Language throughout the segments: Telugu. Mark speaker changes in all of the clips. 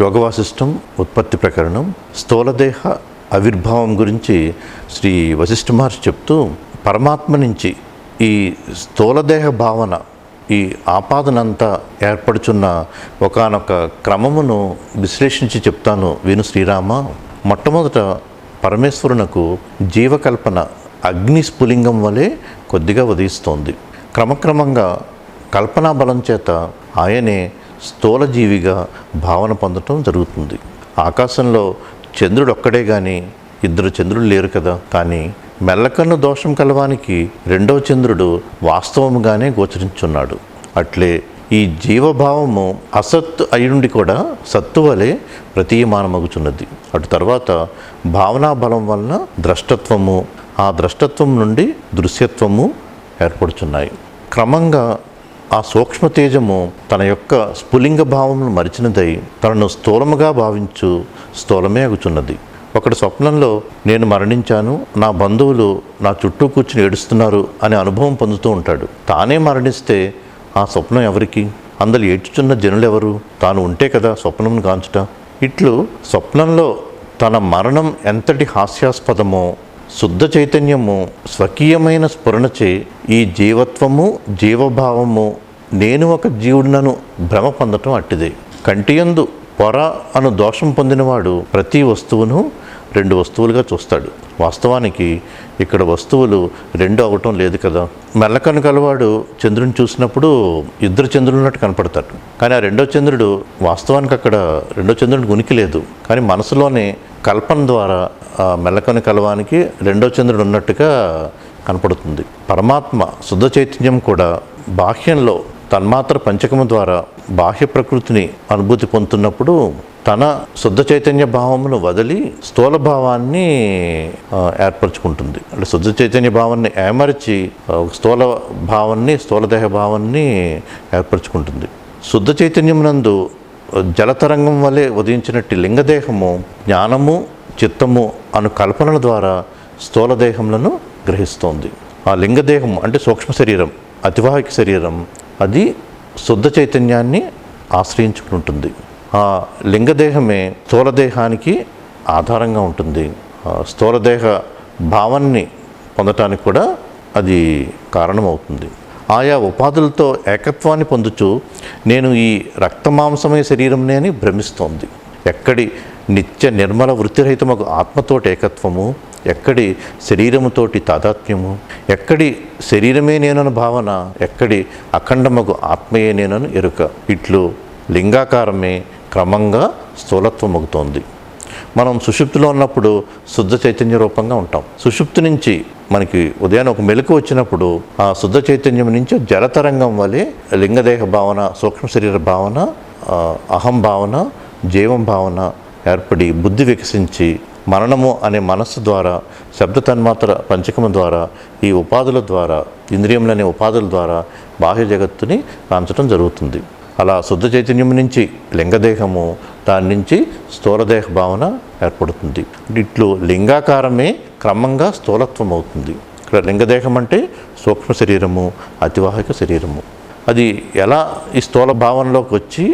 Speaker 1: యోగవాసిష్టం ఉత్పత్తి ప్రకరణం స్థూలదేహ ఆవిర్భావం గురించి శ్రీ వశిష్ఠ మహర్షి చెప్తూ పరమాత్మ నుంచి ఈ స్థూలదేహ భావన ఈ ఆపాదనంతా ఏర్పడుచున్న ఒకానొక క్రమమును విశ్లేషించి చెప్తాను విను శ్రీరామ. మొట్టమొదట పరమేశ్వరునకు జీవకల్పన అగ్ని స్ఫులింగం వలె కొద్దిగా ఉదయిస్తోంది. క్రమక్రమంగా కల్పనా బలం చేత ఆయనే స్థూలజీవిగా భావన పొందటం జరుగుతుంది. ఆకాశంలో చంద్రుడు ఒక్కడే కానీ ఇద్దరు చంద్రుడు లేరు కదా. కానీ మెల్లకన్ను దోషం కలవానికి రెండవ చంద్రుడు వాస్తవముగానే గోచరించున్నాడు. అట్లే ఈ జీవభావము అసత్తు అయ్యుండి కూడా సత్తు వలె ప్రతీయమానమగుచున్నది. అటు తర్వాత భావనా బలం వలన ద్రష్టత్వము ఆ ద్రష్టత్వం నుండి దృశ్యత్వము ఏర్పడుచున్నాయి. క్రమంగా ఆ సూక్ష్మ తేజము తన యొక్క స్ఫులింగ భావమును మరిచినదై తనను స్థూలముగా భావించు స్థూలమే అగుచున్నది. ఒకటి స్వప్నంలో నేను మరణించాను నా బంధువులు నా చుట్టూ కూర్చుని ఏడుస్తున్నారు అనే అనుభవం పొందుతూ ఉంటాడు. తానే మరణిస్తే ఆ స్వప్నం ఎవరికి? అందులో ఏడ్చుచున్న జనులెవరు? తాను ఉంటే కదా స్వప్నం కాంచుట ఇట్లు స్వప్నంలో తన మరణం ఎంతటి హాస్యాస్పదమో శుద్ధ చైతన్యము స్వకీయమైన స్ఫురణచే ఈ జీవత్వము జీవభావము నేను ఒక జీవుడినను భ్రమ పొందటం అట్టిదే. కంటియందు పొర అను దోషం పొందినవాడు ప్రతి వస్తువును రెండు వస్తువులుగా చూస్తాడు. వాస్తవానికి ఇక్కడ వస్తువులు రెండు అవటం లేదు కదా. మెల్లకను కలవాడు చంద్రుని చూసినప్పుడు ఇద్దరు చంద్రులున్నట్టు కనపడతాడు కానీ ఆ రెండో చంద్రుడు వాస్తవానికి అక్కడ రెండో చంద్రుడికి ఉనికి లేదు. కానీ మనసులోనే కల్పన ద్వారా ఆ మెల్లకను కలవానికి రెండో చంద్రుడు ఉన్నట్టుగా కనపడుతుంది. పరమాత్మ శుద్ధ చైతన్యం కూడా బాహ్యంలో తన్మాత్ర పంచకము ద్వారా బాహ్య ప్రకృతిని అనుభూతి పొందుతున్నప్పుడు తన శుద్ధ చైతన్య భావమును వదిలి స్థూల భావాన్ని ఏర్పరచుకుంటుంది. అంటే శుద్ధ చైతన్య భావాన్ని ఏమర్చి స్థూల భావాన్ని స్థూలదేహ భావాన్ని ఏర్పరచుకుంటుంది. శుద్ధ చైతన్యమునందు జలతరంగం వలె ఉదయించినట్టు లింగదేహము జ్ఞానము చిత్తము అను కల్పనల ద్వారా స్థూలదేహములను గ్రహిస్తోంది. ఆ లింగదేహం అంటే సూక్ష్మ శరీరం అతివాహిక శరీరం అది శుద్ధ చైతన్యాన్ని ఆశ్రయించుకుంటుంది. ఆ లింగదేహమే స్థూలదేహానికి ఆధారంగా ఉంటుంది. స్థూలదేహ భావాన్ని పొందటానికి కూడా అది కారణమవుతుంది. ఆయా ఉపాధులతో ఏకత్వాన్ని పొందుచు నేను ఈ రక్తమాంసమయ శరీరంనే అని భ్రమిస్తోంది. ఎక్కడి నిత్య నిర్మల వృత్తిరహితమగు ఆత్మతోటి ఏకత్వము ఎక్కడి శరీరముతోటి తాదాత్మ్యము ఎక్కడి శరీరమే నేనని భావన ఎక్కడి అఖండమగు ఆత్మయే నేనని ఎరుక. ఇట్లు లింగాకారమే క్రమంగా స్థూలత్వం అవుతోంది మనం సుషుప్తిలో ఉన్నప్పుడు శుద్ధ చైతన్య రూపంగా ఉంటాం. సుషుప్తి నుంచి మనకి ఉదయాన్నే ఒక మెలకు వచ్చినప్పుడు ఆ శుద్ధ చైతన్యం నుంచి జలతరంగం వలె లింగదేహ భావన సూక్ష్మ శరీర భావన అహం భావన జీవం భావన ఏర్పడి బుద్ధి వికసించి మరణము అనే మనస్సు ద్వారా శబ్ద తన్మాత్ర పంచకము ద్వారా ఈ ఉపాధుల ద్వారా ఇంద్రియములనే అనే ఉపాధుల ద్వారా బాహ్య జగత్తుని రాంచడం జరుగుతుంది. అలా శుద్ధ చైతన్యం నుంచి లింగదేహము దాని నుంచి స్థూలదేహ భావన ఏర్పడుతుంది. ఇట్లు లింగాకారమే క్రమంగా స్థూలత్వం అవుతుంది ఇక్కడ లింగదేహం అంటే సూక్ష్మ శరీరము అతివాహిక శరీరము. అది ఎలా ఈ స్థూల భావనలోకి వచ్చి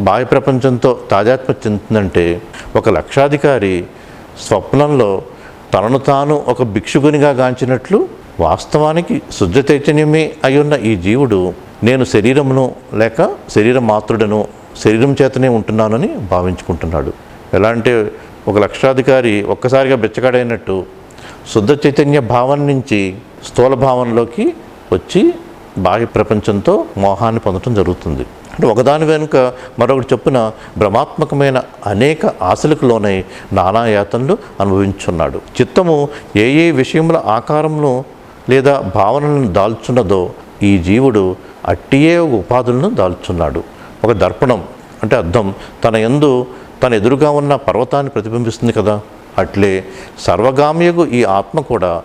Speaker 1: బాహ్య ప్రపంచంతో తాజాత్మ చెందుతుందంటే ఒక లక్షాధికారి స్వప్నంలో తనను తాను ఒక భిక్షుకునిగా గాంచినట్లు వాస్తవానికి శుద్ధ చైతన్యమే అయి ఉన్న ఈ జీవుడు నేను శరీరమును లేక శరీర మాతృడను శరీరం చేతనే ఉంటున్నానని భావించుకుంటున్నాడు. ఎలా అంటే ఒక లక్షాధికారి ఒక్కసారిగా బెచ్చగాడైనట్టు శుద్ధ చైతన్య భావం నుంచి స్థూల భావంలోకి వచ్చి బాహ్య ప్రపంచంతో మోహాన్ని పొందడం జరుగుతుంది. అంటే ఒకదాని వెనుక మరొకటి చొప్పున భ్రమాత్మకమైన అనేక ఆశలకు లోనై నానా యాతనలు అనుభవించున్నాడు. చిత్తము ఏ ఏ విషయముల ఆకారంలో లేదా భావనలను దాల్చున్నదో ఈ జీవుడు అట్టియే ఒక ఉపాధులను దాల్చున్నాడు. ఒక దర్పణం అంటే అర్థం తన యందు తన ఎదురుగా ఉన్న పర్వతాన్ని ప్రతిబింబిస్తుంది కదా. అట్లే సర్వగామ్యకు ఈ ఆత్మ కూడా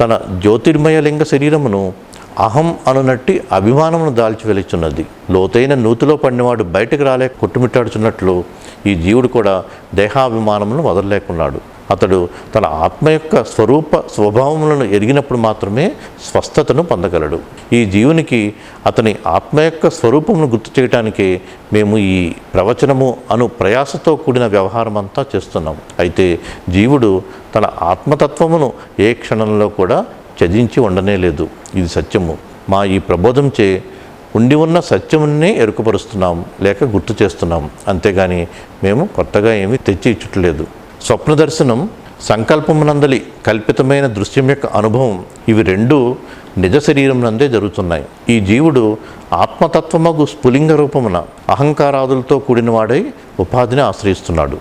Speaker 1: తన జ్యోతిర్మయ లింగ శరీరమును అహం అనునట్టి అభిమానమును దాల్చి వెలుచున్నది. లోతైన నూతిలో పడినవాడు బయటకు రాలేక కొట్టుమిట్టాడుచున్నట్లు ఈ జీవుడు కూడా దేహాభిమానమును వదలలేకున్నాడు. అతడు తన ఆత్మ యొక్క స్వరూప స్వభావములను ఎరిగినప్పుడు మాత్రమే స్వస్థతను పొందగలడు. ఈ జీవునికి అతని ఆత్మ యొక్క స్వరూపమును గుర్తు చేయడానికి మేము ఈ ప్రవచనము అను ప్రయాసతో కూడిన వ్యవహారం అంతా చేస్తున్నాం. అయితే జీవుడు తన ఆత్మతత్వమును ఏ క్షణంలో కూడా త్యజించి ఉండనే లేదు. ఇది సత్యము. మా ఈ ప్రబోధంచే ఉండి ఉన్న సత్యమునే ఎరుకపరుస్తున్నాం లేక గుర్తు చేస్తున్నాం. అంతేగాని మేము కొత్తగా ఏమీ తెచ్చి ఇచ్చట్లేదు స్వప్న దర్శనం సంకల్పమునందలి కల్పితమైన దృశ్యం యొక్క అనుభవం ఇవి రెండు నిజ శరీరం నందే జరుగుతున్నాయి. ఈ జీవుడు ఆత్మతత్వమగు స్ఫులింగ రూపమున అహంకారాదులతో కూడినవాడై ఉపాధిని ఆశ్రయిస్తున్నాడు.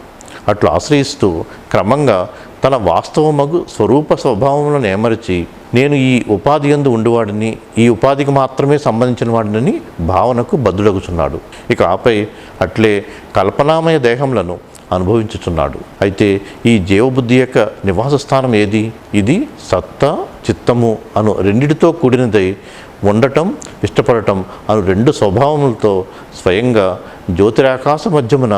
Speaker 1: అట్లు ఆశ్రయిస్తూ క్రమంగా తన వాస్తవమగు స్వరూప స్వభావములను ఏమరిచి నేను ఈ ఉపాధి ఎందు ఉండివాడిని ఈ ఉపాధికి మాత్రమే సంబంధించిన వాడిని భావనకు బద్దుడగుచున్నాడు ఇక ఆపై అట్లే కల్పనామయ దేహములను అనుభవించుచున్నాడు. అయితే ఈ జీవబుద్ధి యొక్క నివాస స్థానం ఏది? ఇది సత్తా చిత్తము అను రెండిటితో కూడినదై ఉండటం ఇష్టపడటం అను రెండు స్వభావములతో స్వయంగా జ్యోతిరాకాశ మధ్యమున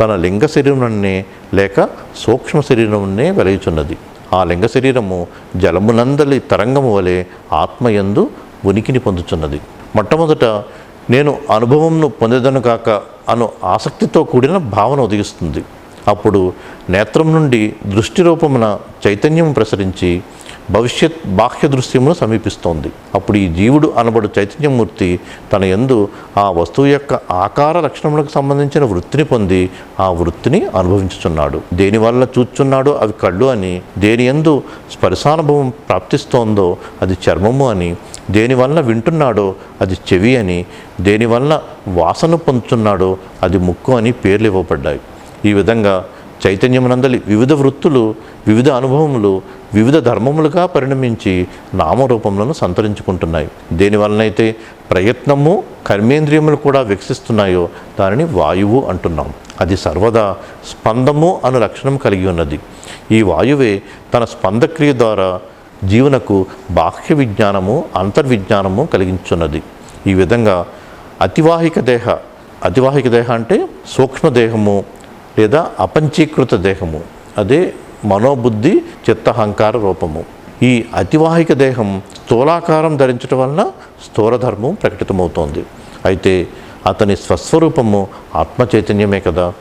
Speaker 1: తన లింగ శరీరమునే లేక సూక్ష్మ శరీరమునే వెలగుచున్నది ఆ లింగ శరీరము జలమునందలి తరంగము వలె ఆత్మయందు ఉనికిని పొందుచున్నది. మొట్టమొదట నేను అనుభవంను పొందేదను కాక అను ఆసక్తితో కూడిన భావన ఉదయిస్తుంది. అప్పుడు నేత్రం నుండి దృష్టి రూపమున చైతన్యం ప్రసరించి భవిష్యత్ బాహ్య దృశ్యమును సమీపిస్తోంది. అప్పుడు ఈ జీవుడు అనబడు చైతన్యమూర్తి తన యందు ఆ వస్తువు యొక్క ఆకార లక్షణములకు సంబంధించిన వృత్తిని పొంది ఆ వృత్తిని అనుభవించుచున్నాడు. దేనివల్ల చూచున్నాడో అవి కళ్ళు అని దేని ఎందు స్పర్శానుభవం ప్రాప్తిస్తోందో అది చర్మము అని దేనివల్ల వింటున్నాడో అది చెవి అని దేనివల్ల వాసన పొందుతున్నాడో అది ముక్కు అని పేర్లు ఇవ్వబడ్డాయి. ఈ విధంగా చైతన్యమునందలి వివిధ వృత్తులు వివిధ అనుభవములు వివిధ ధర్మములుగా పరిణమించి నామరూపములను సంతరించుకుంటున్నాయి. దేనివలనైతే ప్రయత్నము కర్మేంద్రియములు కూడా వికసిస్తున్నాయో దానిని వాయువు అంటున్నాం. అది సర్వదా స్పందము అను లక్షణం కలిగి ఉన్నది. ఈ వాయువే తన స్పందక్రియ ద్వారా జీవనకు బాహ్య విజ్ఞానము అంతర్విజ్ఞానము కలిగించున్నది. ఈ విధంగా అతివాహిక దేహ అతివాహిక దేహ అంటే సూక్ష్మదేహము లేదా అపంచీకృత దేహము. అదే మనోబుద్ధి చిత్తహంకార రూపము. ఈ అతివాహిక దేహం స్థూలాకారం ధరించడం వలన స్థూలధర్మం ప్రకటితమవుతోంది. అయితే అతని స్వస్వరూపము ఆత్మ చైతన్యమే కదా.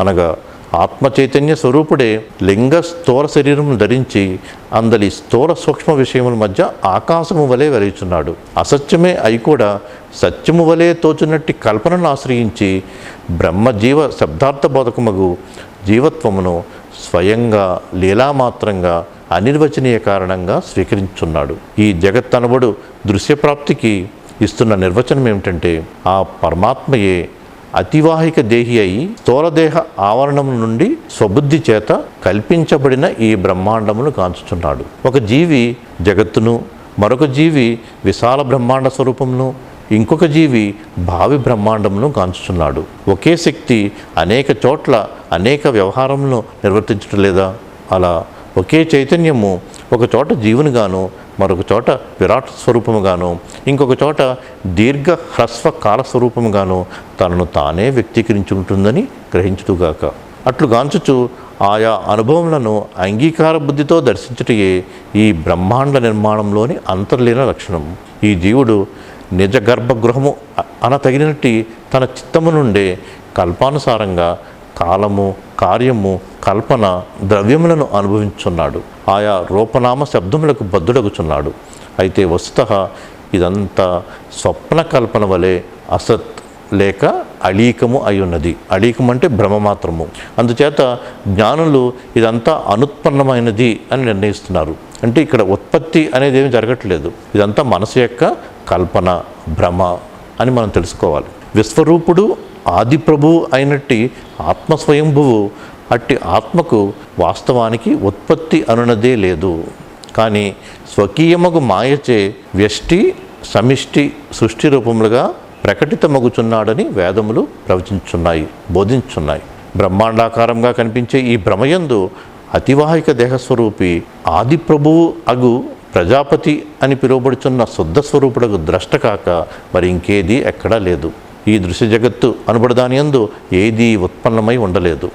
Speaker 1: అనగా ఆత్మ చైతన్య స్వరూపుడే లింగ స్థూల శరీరం ధరించి అందలి స్థూల సూక్ష్మ విషయముల మధ్య ఆకాశము వలె వెలుగుచున్నాడు అసత్యమే అయి కూడా సత్యము వలె తోచునట్టి కల్పనను ఆశ్రయించి బ్రహ్మజీవ శబ్దార్థ బోధకుమగు జీవత్వమును స్వయంగా లీలామాత్రంగా అనిర్వచనీయ కారణంగా స్వీకరించున్నాడు ఈ జగత్ దృశ్యప్రాప్తికి ఇస్తున్న నిర్వచనం ఏమిటంటే ఆ పరమాత్మయే అతివాహిక దేహి అయి స్థూలదేహ ఆవరణం నుండి స్వబుద్ధి చేత కల్పించబడిన ఈ బ్రహ్మాండమును కాంచుచున్నాడు. ఒక జీవి జగత్తును మరొక జీవి విశాల బ్రహ్మాండ స్వరూపమును ఇంకొక జీవి భావి బ్రహ్మాండమును కాంచుచున్నాడు. ఒకే శక్తి అనేక చోట్ల అనేక వ్యవహారములను నిర్వర్తించడం లేదా? అలా ఒకే చైతన్యము ఒక చోట జీవునిగాను మరొక చోట విరాట్ స్వరూపముగాను ఇంకొక చోట దీర్ఘ హ్రస్వ కాల స్వరూపముగాను తనను తానే వ్యక్తీకరించుకుంటుందని గ్రహించుదుగాక అట్లు గాంచుచు ఆయా అనుభవములను అంగీకార బుద్ధితో దర్శించుటయే ఈ బ్రహ్మాండ నిర్మాణంలోని అంతర్లీన లక్షణం. ఈ జీవుడు నిజ గర్భగృహము అనతగినట్టి తన చిత్తము నుండే కల్పానుసారంగా కాలము కార్యము కల్పన ద్రవ్యములను అనుభవించున్నాడు ఆయా రూపనామ శబ్దములకు బద్దుడగుచున్నాడు అయితే వస్తుత ఇదంతా స్వప్న కల్పన వలె అసత్ లేక అళీకము అయి ఉన్నది అళీకం అంటే భ్రమ మాత్రము. అందుచేత జ్ఞానులు ఇదంతా అనుత్పన్నమైనది అని నిర్ణయిస్తున్నారు. అంటే ఇక్కడ ఉత్పత్తి అనేది ఏమి జరగట్లేదు. ఇదంతా మనసు యొక్క కల్పన భ్రమ అని మనం తెలుసుకోవాలి. విశ్వరూపుడు ఆది ప్రభు అయినట్టి ఆత్మ స్వయంభువు అట్టి ఆత్మకు వాస్తవానికి ఉత్పత్తి అనునదే లేదు. కానీ స్వకీయమగు మాయచే వ్యష్టి సమిష్టి సృష్టి రూపములుగా ప్రకటితమగుచున్నాడని వేదములు ప్రవచించున్నాయి బోధించున్నాయి. బ్రహ్మాండాకారంగా కనిపించే ఈ భ్రమయందు అతివాహిక దేహస్వరూపి ఆది ప్రభువు అగు ప్రజాపతి అని పిలువబడుచున్న శుద్ధ స్వరూపుడకు ద్రష్ట కాక మరి ఇంకేది ఎక్కడా లేదు. ఈ దృశ్య జగత్తు అనబడదాని యందు ఏదీ ఉత్పన్నమై ఉండలేదు.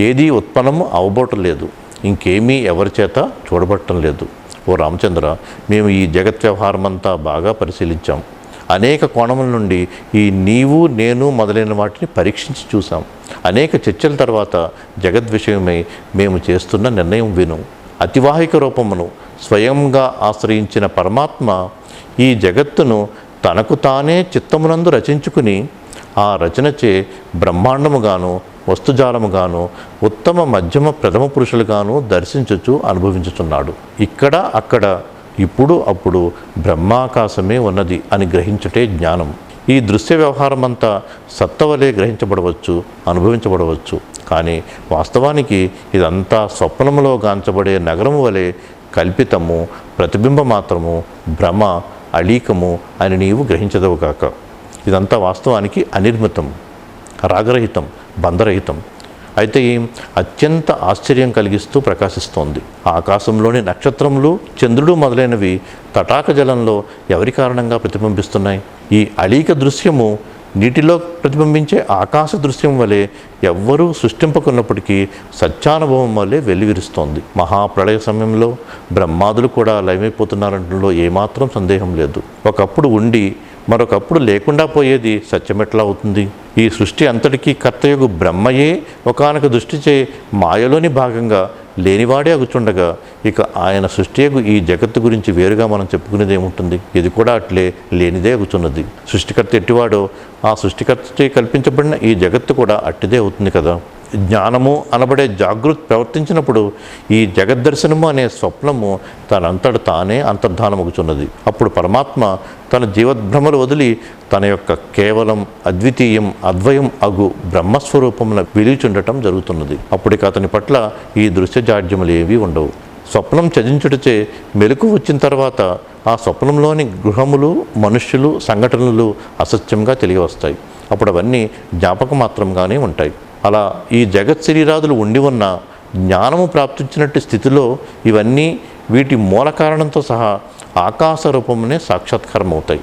Speaker 1: ఏదీ ఉత్పన్నము అవబోటలేదు ఇంకేమీ ఎవరి చేత చూడబట్టం లేదు. ఓ రామచంద్ర మేము ఈ జగత్ వ్యవహారం అంతా బాగా పరిశీలించాం. అనేక కోణముల నుండి ఈ నీవు నేను మొదలైన వాటిని పరీక్షించి చూసాం అనేక చర్చల తర్వాత జగద్ విషయమై మేము చేస్తున్న నిర్ణయం విను. అతివాహిక రూపమును స్వయంగా ఆశ్రయించిన పరమాత్మ ఈ జగత్తును తనకు తానే చిత్తమునందు రచించుకుని ఆ రచనచే బ్రహ్మాండముగాను వస్తుజాలముగాను ఉత్తమ మధ్యమ ప్రథమ పురుషులుగాను దర్శించుచు అనుభవించుచున్నాడు. ఇక్కడ అక్కడ ఇప్పుడు అప్పుడు బ్రహ్మాకాశమే ఉన్నది అని గ్రహించుటే జ్ఞానం. ఈ దృశ్య వ్యవహారం అంతా సత్తవలే గ్రహించబడవచ్చు అనుభవించబడవచ్చు. కానీ వాస్తవానికి ఇదంతా స్వప్నములో గాంచబడే నగరము వలె కల్పితము ప్రతిబింబ మాత్రము భ్రమ అళీకము అని నీవు గ్రహించదవు కాక ఇదంతా వాస్తవానికి అనిర్మితం రాగరహితం బంధరహితం. అయితే అత్యంత ఆశ్చర్యం కలిగిస్తూ ప్రకాశిస్తోంది. ఆకాశంలోని నక్షత్రములు చంద్రుడు మొదలైనవి తటాక జలంలో ఎవరి కారణంగా ప్రతిబింబిస్తున్నాయి? ఈ అళీక దృశ్యము నీటిలో ప్రతిబింబించే ఆకాశ దృశ్యం వలె ఎవ్వరూ సృష్టింపకున్నప్పటికీ సత్యానుభవం వల్లే వెల్లివిరుస్తోంది మహాప్రళయ సమయంలో బ్రహ్మాదులు కూడా లయమైపోతున్నారంటలో ఏమాత్రం సందేహం లేదు. ఒకప్పుడు ఉండి మరొకప్పుడు లేకుండా పోయేది సత్యమెట్లా అవుతుంది? ఈ సృష్టి అంతటికీ కర్తయగు బ్రహ్మయే ఒకనొక దృష్టిచే మాయలోని భాగంగా లేనివాడే అగుచుండగా ఇక ఆయన సృష్టియకు ఈ జగత్తు గురించి వేరుగా మనం చెప్పుకునేది ఏముంటుంది ఇది కూడా అట్లే లేనిదే అగుచున్నది. సృష్టికర్త ఎట్టివాడో ఆ సృష్టికర్తచే కల్పించబడిన ఈ జగత్తు కూడా అట్టిదే అవుతుంది కదా? జ్ఞానము అనబడే జాగృతి ప్రవర్తించినప్పుడు ఈ జగద్దర్శనము అనే స్వప్నము తనంతట తానే అంతర్ధానమగుచున్నది. అప్పుడు పరమాత్మ తన జీవద్భ్రమలు వదిలి తన యొక్క కేవలం అద్వితీయం అద్వయం అగు బ్రహ్మస్వరూపమున విలిచుండటం జరుగుతున్నది. అప్పటికి అతని పట్ల ఈ దృశ్య జాడ్యములు ఏవి ఉండవు. స్వప్నం చదించుటచే మెలకు వచ్చిన తర్వాత ఆ స్వప్నంలోని గృహములు మనుష్యులు సంఘటనలు అసత్యంగా తెలియవస్తాయి. అప్పుడు అవన్నీ జ్ఞాపక మాత్రంగానే ఉంటాయి. అలా ఈ జగత్ శరీరాదులు ఉండి ఉన్న జ్ఞానము ప్రాప్తించినట్టు స్థితిలో ఇవన్నీ వీటి మూల కారణంతో సహా ఆకాశ రూపమునే సాక్షాత్కారం అవుతాయి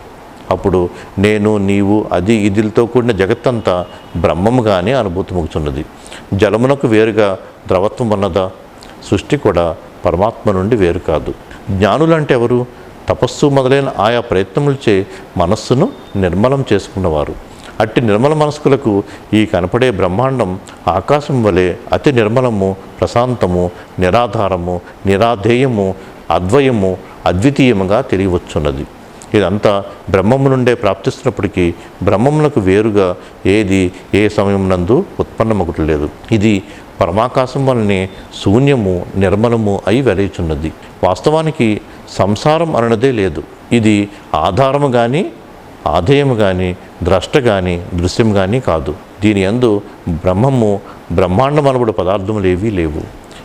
Speaker 1: అప్పుడు నేను నీవు అది ఇదిలతో కూడిన జగత్తంతా బ్రహ్మముగానే అనుభూతిముగుచున్నది. జలమునకు వేరుగా ద్రవత్వం ఉన్నదా? సృష్టి కూడా పరమాత్మ నుండి వేరు కాదు. జ్ఞానులంటే ఎవరు? తపస్సు మొదలైన ఆయా ప్రయత్నములచే మనస్సును నిర్మలం చేసుకున్నవారు. అట్టి నిర్మల మనస్కులకు ఈ కనపడే బ్రహ్మాండం ఆకాశం వలె అతి నిర్మలము ప్రశాంతము నిరాధారము నిరాధేయము అద్వయము అద్వితీయముగా తెలియవచ్చున్నది. ఇదంతా బ్రహ్మము నుండే ప్రాప్తిస్తున్నప్పటికీ బ్రహ్మమునకు వేరుగా ఏది ఏ సమయం నందు ఉత్పన్నమగుటలేదు. ఇది పరమాకాశం వలనే శూన్యము నిర్మలము అయి వెలయుచున్నది. వాస్తవానికి సంసారం అన్నదే లేదు. ఇది ఆధారము కానీ ఆధేయము కానీ ద్రష్ట కానీ దృశ్యం కానీ కాదు. దీని యందు బ్రహ్మము బ్రహ్మాండం అనబడు పదార్థములు ఏవీ లేవు.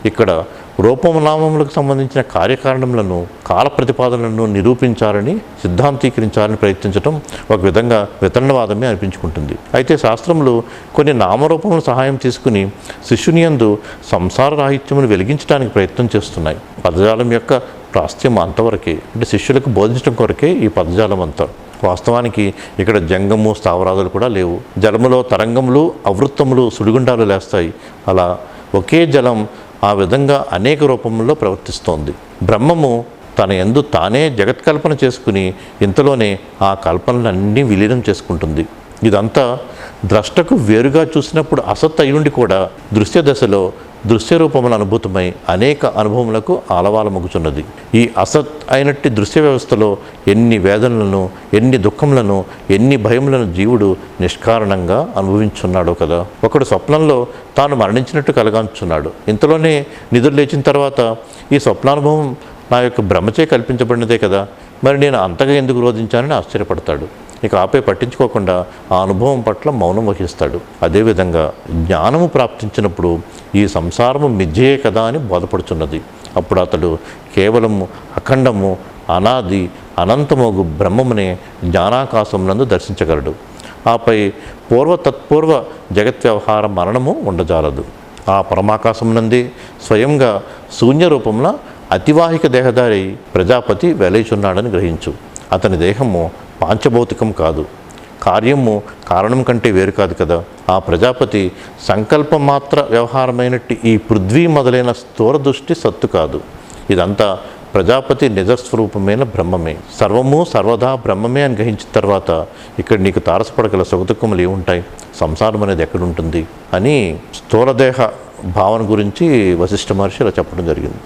Speaker 1: ఇక్కడ రూపనామములకు సంబంధించిన కార్యకారణములను కాల ప్రతిపాదనలను నిరూపించాలని సిద్ధాంతీకరించాలని ప్రయత్నించడం ఒక విధంగా వితరణవాదమే అనిపించుకుంటుంది. అయితే శాస్త్రములు కొన్ని నామరూపముల సహాయం తీసుకుని శిష్యుని యందు సంసార రాహిత్యమును వెలిగించడానికి ప్రయత్నం చేస్తున్నాయి. పదజాలం యొక్క ప్రాస్థ్యం అంతవరకే అంటే శిష్యులకు బోధించడం కొరకే ఈ పదజాలం అంతా వాస్తవానికి ఇక్కడ జంగము స్థావరాదులు కూడా లేవు. జలములో తరంగములు అవృత్తములు సుడిగుండాలు లేస్తాయి. అలా ఒకే జలం ఆ విధంగా అనేక రూపంలో ప్రవర్తిస్తోంది. బ్రహ్మము తన ఎందు తానే జగత్కల్పన చేసుకుని ఇంతలోనే ఆ కల్పనలన్నీ విలీనం చేసుకుంటుంది. ఇదంతా ద్రష్టకు వేరుగా చూసినప్పుడు అసత్ అయ్యుండి కూడా దృశ్య దశలో దృశ్య రూపముల అనుభూతమై అనేక అనుభవములకు ఆలవాలమగుచున్నది. ఈ అసత్ అయినట్టి దృశ్య వ్యవస్థలో ఎన్ని వేదనలను ఎన్ని దుఃఖములను ఎన్ని భయములను జీవుడు నిష్కారణంగా అనుభవించున్నాడో కదా. ఒకడు స్వప్నంలో తాను మరణించినట్టు కలగాంచున్నాడు. ఇంతలోనే నిధులు లేచిన తర్వాత ఈ స్వప్నానుభవం నా యొక్క భ్రమచే కల్పించబడినదే కదా. మరి నేను అంతగా ఎందుకు రోధించానని ఆశ్చర్యపడతాడు. ఇక ఆపే పట్టించుకోకుండా ఆ అనుభవం పట్ల మౌనం వహిస్తాడు. అదేవిధంగా జ్ఞానము ప్రాప్తించినప్పుడు ఈ సంసారము మిథ్యే కదా అని బోధపడుచున్నది. అప్పుడు అతడు కేవలము అఖండము అనాది అనంతమోగు బ్రహ్మమునే జ్ఞానాకాశమునందు దర్శించగలడు. ఆపై పూర్వ తత్పూర్వ జగత్ వ్యవహార మరణము ఉండజాలదు. ఆ పరమాకాశం నంది స్వయంగా శూన్య రూపంలో అతివాహిక దేహదారి ప్రజాపతి వెలయిచున్నాడని గ్రహించు. అతని దేహము పాంచభౌతికం కాదు. కార్యము కారణం కంటే వేరు కాదు కదా. ఆ ప్రజాపతి సంకల్ప మాత్ర వ్యవహారమైనట్టు ఈ పృథ్వీ మొదలైన స్థూల దృష్టి సత్తు కాదు. ఇదంతా ప్రజాపతి నిజస్వరూపమైన బ్రహ్మమే. సర్వము సర్వదా బ్రహ్మమే అని గ్రహించిన తర్వాత ఇక్కడ నీకు తారసపడగల సుఖదుఖములు ఏముంటాయి? సంసారం అనేది ఎక్కడుంటుంది? అని స్థూలదేహ భావన గురించి వశిష్ఠ మహర్షి ఇలా చెప్పడం జరిగింది.